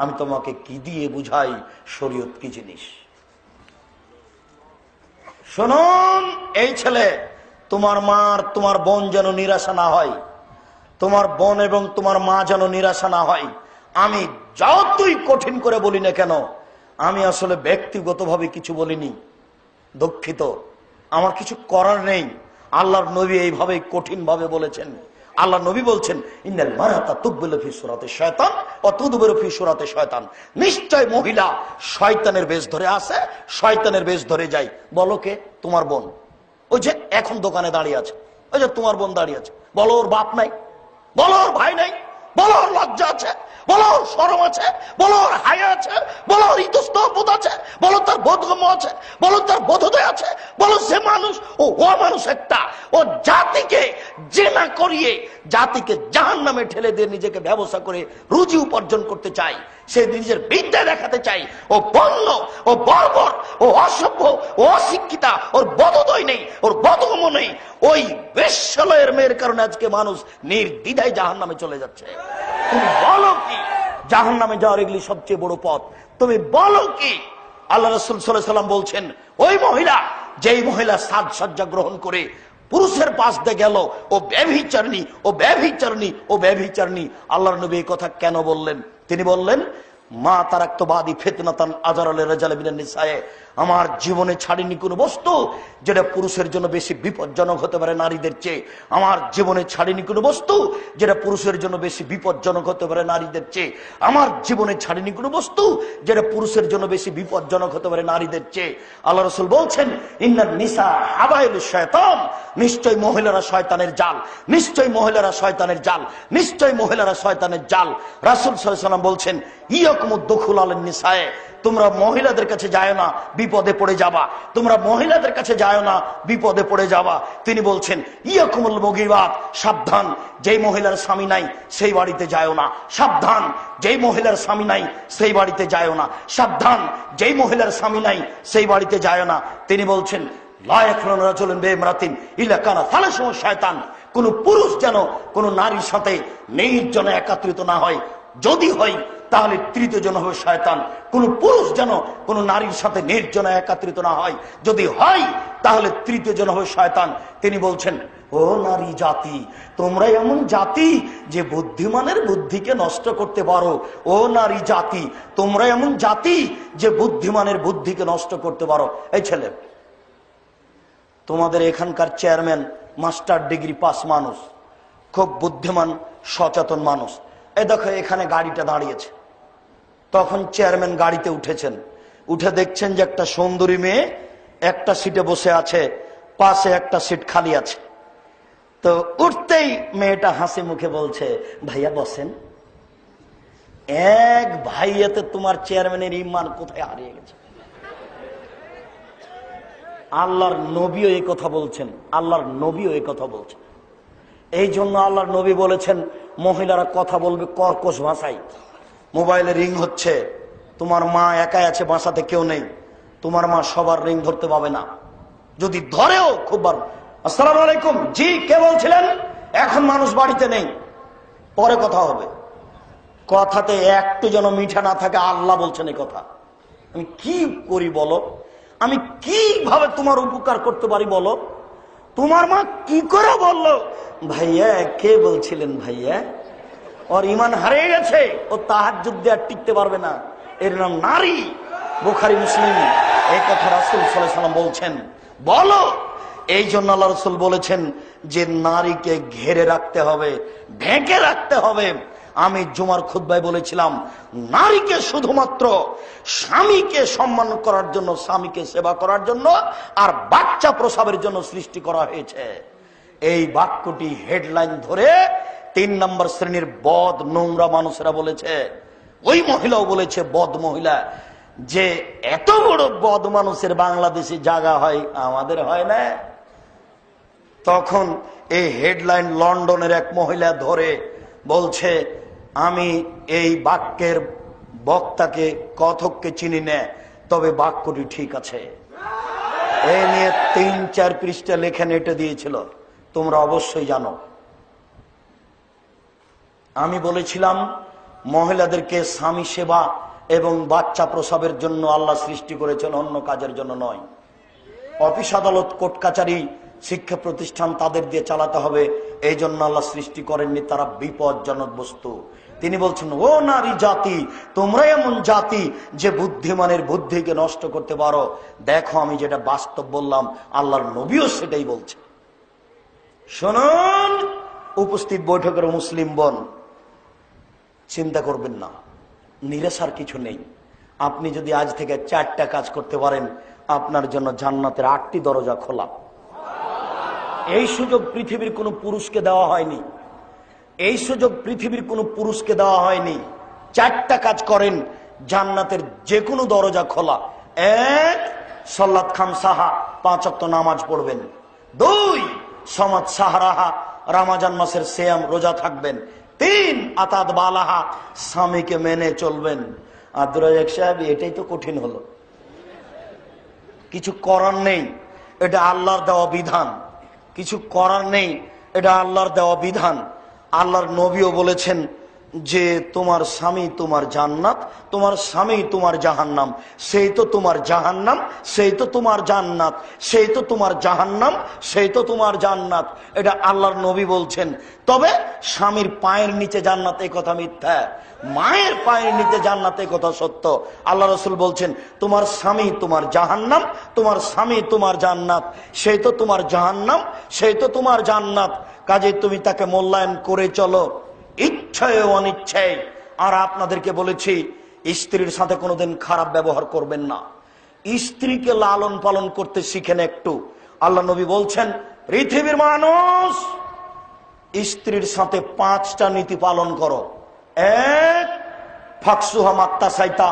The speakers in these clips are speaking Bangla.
আমি তোমাকে কি দিয়ে বুঝাই শরীয়ত কি জিনিস? শুনুন, এই ছেলে, তোমার মার, তোমার বোন যেন নিরাশা না হয়, তোমার বোন এবং তোমার মা যেন নিরাশা না হয়, আমি যতই কঠিন করে বলি না কেন, আমি আসলে ব্যক্তিগতভাবে কিছু বলিনি, দুঃখিত। আমার কিছু করার নেই। আল্লাহর নবী এইভাবে কঠিন ভাবে বলেছেন। আল্লাহ নবী বলছেন, ইন্নাল মারাতা তুকবিল ফি সুরাতে শয়তান ও তুদবিল ফি সুরাতে শয়তান। নিশ্চয় মহিলা শয়তানের বেশ ধরে আসে শয়তানের বেশ ধরে যায়। বলো কে? তোমার বোন। ওই যে এখন দোকানে দাঁড়িয়ে আছে। ওই যে তোমার বোন দাঁড়িয়ে আছে। বলো ওর বাপ নাই। বলো ওর ভাই নাই। বলো ওর লজ্জা আছে। বলো ওর সরম আছে। বলো ওর হায়া আছে। বলো ওর ইতস্তর বোধ আছে। বলো তার বোধগম্য আছে। বলো তার বোধোদয় আছে। বলো সে মানুষ, ও ও মানুষ একটা। ও জাতিকে জেনা করিয়ে জাতিকে জাহান নামে ঠেলে দিয়ে নিজেকে ব্যবসা করে রুজি উপার্জন করতে চাই, সে নিজের বিদ্যা দেখাতে চাই। ও বন্য ও বর্বর, ও অসভ্য, ও অশিক্ষিতা, ওর বোধোদয় নেই, ওর বোধগম্য নেই। ওই বেশ্যালয়ের মেয়ের কারণে আজকে মানুষ নির্দ্বিধায় জাহান নামে চলে যাচ্ছে। তুমি বলো কি? জাহান নামে যাওয়ার এগুলি সবচেয়ে বড় পথ। তুমি বলো কি? আল্লাহ রসুল সাল্লাম বলছেন, ওই মহিলা, যেই মহিলা সাজসজ্জা গ্রহণ করে পুরুষের পাশ দিয়ে গেল। ও ব্যভিচারণী ও ব্যভিচারণী ও ব্যভিচারণী। আল্লাহর নবী এই কথা কেন বললেন? তিনি বললেন, মা তারাক্তবাদী ফেতনাতান আজারালে রেজালে নিসায়ে। আমার জীবনে ছাড়িনি কোনো বস্তু যেটা পুরুষের জন্য বেশি বিপজ্জনক হতে পারে নারীদের চেয়ে। আমার জীবনে ছাড়িনি কোনো বস্তু যেটা পুরুষের জন্য বেশি বিপজ্জনক হতে পারে নারীদের চেয়ে। আমার জীবনে ছাড়িনি কোনো বস্তু যেটা পুরুষের জন্য বেশি বিপজ্জনক হতে পারে নারীদের চেয়ে। আল্লাহ রসুল বলছেন ইন্নার নিসা হাবাইল শয়তান। নিশ্চয় মহিলারা শয়তানের জাল। নিশ্চয় মহিলারা শয়তানের জাল। নিশ্চয় মহিলারা শয়তানের জাল। রাসুল সাল্লাম বলছেন ইয়কমুদ্দুল আলেন নিসায়। তোমরা মহিলাদের কাছে যায় না, বিপদে পড়ে যাবা। তোমরা মহিলাদের কাছে যায় না, বিপদে পড়ে যাবা। তিনি বলছেন, ইয়াকুমুল মগিবাদ সাবধান, যেই মহিলার স্বামী নাই, সেই বাড়িতে যায় না। সাবধান, যেই মহিলার স্বামী নাই, সেই বাড়িতে যায় না। সাবধান, যেই মহিলার স্বামী নাই, সেই বাড়িতে যায় না। তিনি বলছেন কোন পুরুষ যেন কোন নারীর সাথে নির্জনে একাত্রিত না হয়। যদি হয় তাহলে তৃতীয় জন হবে শয়তান। কোন পুরুষ যেন কোন নারীর সাথে নির্জনা একাত্রিত না হয়। যদি হয়, তাহলে তৃতীয় জন হবে শয়তান। তিনি বলছেন, ও নারী জাতি, তোমরা এমন জাতি যে বুদ্ধিমানের বুদ্ধিকে নষ্ট করতে পারো। ও নারী জাতি, তোমরা এমন জাতি যে বুদ্ধিমানের বুদ্ধিকে নষ্ট করতে পারো। এই ছেলে, তোমাদের এখানকার চেয়ারম্যান, মাস্টার ডিগ্রি পাস মানুষ, খুব বুদ্ধিমান, সচেতন মানুষ। এ দেখো, এখানে গাড়িটা দাঁড়িয়েছে। তখন চেয়ারম্যান গাড়িতে উঠেছেন। উঠে দেখছেন যে একটা সুন্দরী মেয়ে একটা সিটে বসে আছে, পাশে একটা সিট খালি আছে। তো উঠতেই মেয়েটা হাসি মুখে বলছে, ভাইয়া বসেন। এক ভাইয়াতে তোমার চেয়ারম্যানের ইমান কোথায় হারিয়ে গেছে? আল্লাহর নবীও এই কথা বলছেন, আল্লাহর নবীও এই কথা বলছেন। এই জন্য আল্লাহর নবী বলেছেন, মহিলারা কথা বলবে কর্কশ ভাষায়। মোবাইলে রিং হচ্ছে। তোমার মা একাই আছে বাসাতে কেউ নেই। তোমার মা সবার রিং ধরতে পাবে না। যদি ধরেও খুব বার আসসালাম আলাইকুম। জি, কে বলছিলেন? এখন মানুষ বাড়িতে নেই। পরে কথা হবে। কথাতে একটু যেন মিঠা না থাকে, আল্লাহ বলছেন এই কথা। আমি কি করি বলো? আমি কীভাবে তোমার উপকার করতে পারি বলো? তোমার মা কি করে বলল? ভাইয়া, কে বলছিলেন ভাইয়া? ওর ইমান হারিয়ে গেছে ও তাহার যুদ্ধে আর টিকতে পারবে না। এর নাম নারী। বুখারি, মুসলিম। এই কথা রাসুল সাল্লাম বলছেন। বলো, এই জন্য আল্লাহ রসুল বলেছেন যে নারীকে ঘেরে রাখতে হবে, ঢেকে রাখতে হবে। আমি জুমার খুদ্ায় বলেছিলাম, নারীকে শুধুমাত্র স্বামীকে সম্মান করার জন্য, স্বামীকে সেবা করার জন্য আর বাচ্চা প্রসাবের জন্য সৃষ্টি করা হয়েছে। এই বাক্যটি হেডলাইন ধরে তিন নম্বর শ্রেণির বদ নোংরা মানুষেরা বলেছে, ওই মহিলাও বলেছে, বদ মহিলা, যে এত বড় বদ মানুষের বাংলাদেশে জাগা হয়, আমাদের হয় না। তখন এই হেডলাইন লন্ডনের এক মহিলা ধরে বলছে, আমি এই বাক্যের বক্তাকে কথককে চিনি নে, তবে বাক্যটি ঠিক আছে। এই নিয়ে তিন চার পৃষ্ঠা লেখে নেটে দিয়েছিল। তোমরা অবশ্যই জানো। আমি বলেছিলাম, মহিলাদেরকে স্বামী সেবা এবং বাচ্চা প্রসবের জন্য আল্লাহ সৃষ্টি করেছেন অন্য কাজের জন্য নয়। অফিস আদালত, কোর্ট কাচারি, শিক্ষা প্রতিষ্ঠান তাদের দিয়ে চালাতে হবে এই জন্য আল্লাহ সৃষ্টি করেননি, তারা বিপজ্জনক বস্তু। তিনি বলছেন, ও নারী জাতি, তোমরা এমন জাতি যে বুদ্ধিমানের বুদ্ধিকে নষ্ট করতে পারো। দেখো, আমি যেটা বাস্তব বললাম, আল্লাহর নবীও সেটাই বলছে শুনুন, উপস্থিত বৈঠকের মুসলিম বন চিন্তা করবেন না। নিরাশার কিছু নেই। আপনি যদি আজ থেকে চারটা কাজ করতে পারেন, আপনার জন্য জান্নাতের আটটি দরজা খোলা। এই সুযোগ পৃথিবীর কোনো পুরুষকে দেওয়া হয়নি। এই সুযোগ পৃথিবীর কোনো পুরুষকে দেওয়া হয়নি। চারটা কাজ করেন, জান্নাতের যে কোনো দরজা খোলা। এক সল্লাদ খান সাহা, পাঁচ অক্ত নামাজ পড়বেন। দুই, সমাজ সাহারাহা, রামাজান মাসের শ্যাম রোজা থাকবেন। তিন আতাদ বালাহা। স্বামীকে মেনে চলবেন। আব্দুর রাজাক সাহেব, এটাই তো কঠিন হলো। কিছু করার নেই, এটা আল্লাহর দেওয়া বিধান। কিছু করার নেই, এটা আল্লাহর দেওয়া বিধান। আল্লাহর নবীও বলেছেন যে তোমার স্বামী তোমার জান্নাত, তোমার স্বামী তোমার জাহান্নাম, সেই তো তোমার জাহান্নাম, সেই তো তোমার জান্নাত, সেই তো তোমার জাহান্নাম, সেই তো তোমার জান্নাত। এটা আল্লাহর নবী বলছেন। তবে স্বামীর পায়ের নিচে জান্নাত এই কথা মিথ্যা। মায়ের পায়ের নিচে জান্নাত এই কথা সত্য। আল্লাহ রসুল বলছেন, তোমার স্বামী তোমার জাহান্নাম, তোমার স্বামী তোমার জান্নাত। সেই তো তোমার জাহান্নাম, সেই তো তোমার জান্নাত। কাজে তুমি তাকে মূল্যায়ন করে চলো। ইচ্ছায় অনিচ্ছায়। আর আপনাদেরকে বলেছি, স্ত্রীর সাথে কোনোদিন খারাপ ব্যবহার করবেন না। স্ত্রীকে লালন পালন করতে শিখেন একটু। আল্লাহ নবী বলছেন, পৃথিবীর মানুষ, স্ত্রীর সাথে পাঁচটা নীতি পালন করো। এক, ফাকসুহা মাত্তা সাইতা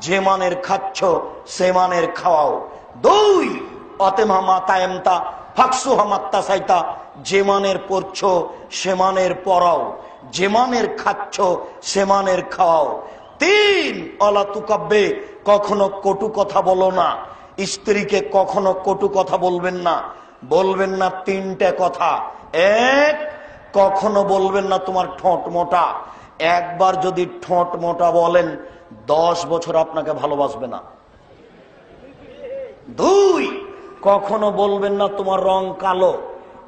যে মানের খাচ্ছ, সে মানের খাওয়াও। দুই, অতেমা মাতায়েমতা ফাকসুহা মাত্তা সাইতা যে মানের পড়ছ সে মানের পড়াও যে মানের খাচ্ছ সে মানের খাওয়াও তিন অলা তুকাব্বে কখনো কটু কথা বলো না। স্ত্রীকে কখনো কটু কথা বলবেন না। বলবেন না তিনটে কথা। এক, কখনো বলবেন না তোমার ঠোঁট মোটা। একবার যদি ঠোঁট মোটা বলেন, দশ বছর আপনাকে ভালোবাসবে না। দুই, কখনো বলবেন না তোমার রং কালো।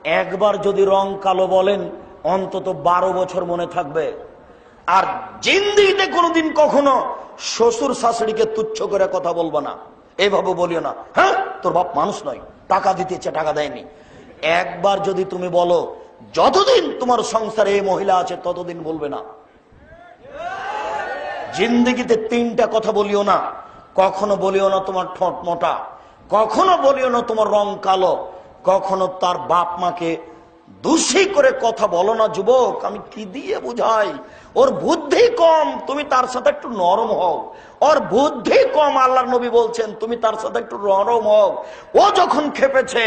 একবার যদি রং কালো বলেন অন্তত বারো বছর মনে থাকবে। আর জিন্দিতে কোনোদিন কখনো শ্বশুর শাশুড়িকে তুচ্ছ করে কথা বলব না। এভাবে বলিও না। হ্যাঁ তোর বাপ মানুষ নয়, টাকা দিতে ইচ্ছে টাকা দেয়নি। একবার যদি তুমি বলো, যতদিন তোমার সংসারে এই মহিলা আছে, ততদিন বলবে না। জিন্দিগিতে তিনটা কথা বলিও না। কখনো বলিও না তোমার ঠোঁট মোটা। কখনো বলিও না তোমার রং কালো। কখনো তার বাপ মাকে দোষী করে কথা বলো না, যুবক, আমি কি দিয়ে বুঝাই? ওর বুদ্ধি কম, তুমি তার সাথে একটু নরম হও। ওর বুদ্ধি কম আল্লাহ নবী বলছেন, তুমি তার সাথে একটু নরম হও। ও যখন খেপেছে,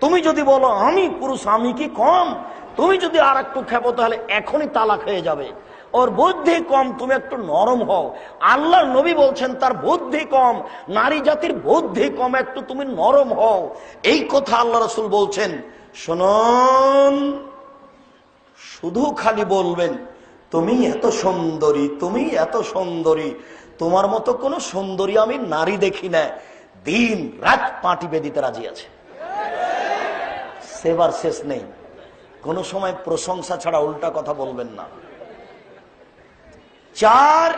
তুমি যদি বলো, আমি পুরুষ, আমি কি কম? তুমি যদি আর একটু খেপো, তাহলে এখনই তালাক হয়ে যাবে। ওর বুদ্ধি কম, তুমি একটু নরম হও। আল্লাহর নবী বলছেন, তার বুদ্ধি কম, নারী জাতির বুদ্ধি কম, একটু তুমি নরম হও। এই কথা আল্লাহ রসুল বলছেন। শুনুন, শুধু খালি বলবেন, তুমি এত সুন্দরী, তুমি এত সুন্দরী, তোমার মতো কোনো সুন্দরী আমি নারী দেখি না। দিন, রাত পাটি বেদিতে রাজি আছে। সেবার শেষ নেই। কোনো সময় প্রশংসা ছাড়া উল্টা কথা বলবেন না। চার